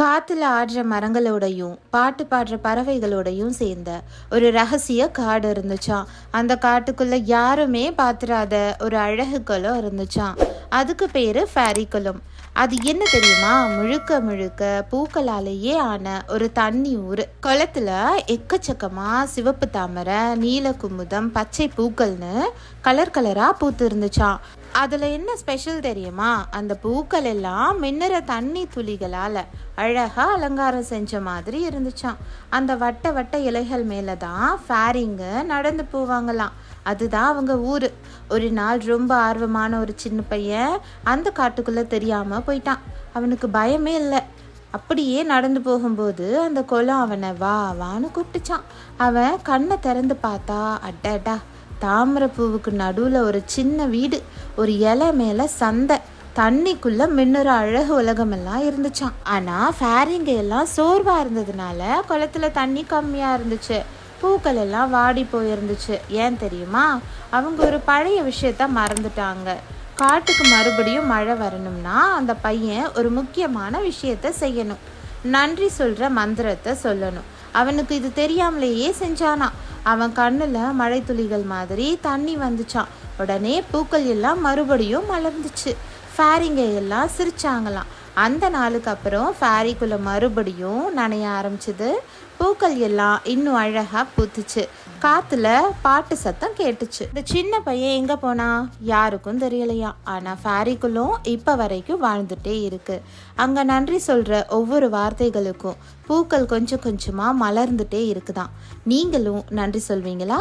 காற்றுல ஆடுற மரங்களோடையும் பாட்டு பாடுற பறவைகளோடையும் சேர்ந்த ஒரு ரகசிய காடு இருந்துச்சான் அந்த காட்டுக்குள்ள யாருமே பார்த்துடாத ஒரு அழகு குளம் இருந்துச்சாம். அதுக்கு பேரு ஃபேரி குளம். அது என்ன தெரியுமா? முழுக்க முழுக்க பூக்களாலேயே ஆன ஒரு தண்ணி ஊர். குளத்துல எக்கச்சக்கமா சிவப்பு தாமரை நீல குமுதம் பச்சை பூக்கள்னு கலர் கலரா பூத்து இருந்துச்சாம் அதில் என்ன ஸ்பெஷல் தெரியுமா? அந்த பூக்கள் எல்லாம் மின்னுற தண்ணி துளிகளால் அழகாக அலங்காரம் செஞ்ச மாதிரி இருந்துச்சான் அந்த வட்ட வட்ட இலைகள் மேலே தான் ஃபேரிங்கு நடந்து போவாங்களாம். அதுதான் அவங்க ஊர். ஒரு நாள் ரொம்ப ஆர்வமான ஒரு சின்ன பையன் அந்த காட்டுக்குள்ளே தெரியாமல் போயிட்டான். அவனுக்கு பயமே இல்லை. அப்படியே நடந்து போகும்போது அந்த குளம் அவனை வா வான்னு கூப்பிட்டுச்சான் அவன் கண்ணை திறந்து பார்த்தா அடடா தாமரை பூவுக்கு நடுவில் ஒரு சின்ன வீடு ஒரு இலை மேலே சந்தை. தண்ணிக்குள்ள மின்னுற அழகு உலகமெல்லாம் இருந்துச்சான் ஆனா ஃபேரிங்க எல்லாம் சோர்வா இருந்ததுனால குளத்துல தண்ணி கம்மியா இருந்துச்சு. பூக்கள் எல்லாம் வாடி போயிருந்துச்சு. ஏன் தெரியுமா? அவங்க ஒரு பழைய விஷயத்த மறந்துட்டாங்க. காட்டுக்கு மறுபடியும் மழை வரணும்னா அந்த பையன் ஒரு முக்கியமான விஷயத்த செய்யணும். நன்றி சொல்ற மந்திரத்தை சொல்லணும். அவனுக்கு இது தெரியாமலேயே செஞ்சானா அவன் கண்ணில் மழை துளிகள் மாதிரி தண்ணி வந்துச்சான் உடனே பூக்கள் எல்லாம் மறுபடியும் மலர்ந்துச்சு. ஃபேரிங்க எல்லாம் சிரிச்சாங்களாம். அந்த நாளுக்கு அப்புறம் ஃபேரிக்குள்ளே மறுபடியும் நனைய ஆரம்பிச்சது. பூக்கள் எல்லாம் இன்னும் அழகாக பூத்துச்சு. காற்றுல பாட்டு சத்தம் கேட்டுச்சு. இந்த சின்ன பையன் எங்கே போனா? யாருக்கும் தெரியலையா? ஆனால் ஃபேரிக்குள்ளும் இப்போ வரைக்கும் வாழ்ந்துட்டே இருக்கு. அங்கே நன்றி சொல்கிற ஒவ்வொரு வார்த்தைகளுக்கும் பூக்கள் கொஞ்சம் கொஞ்சமாக மலர்ந்துட்டே இருக்குதான். நீங்களும் நன்றி சொல்வீங்களா?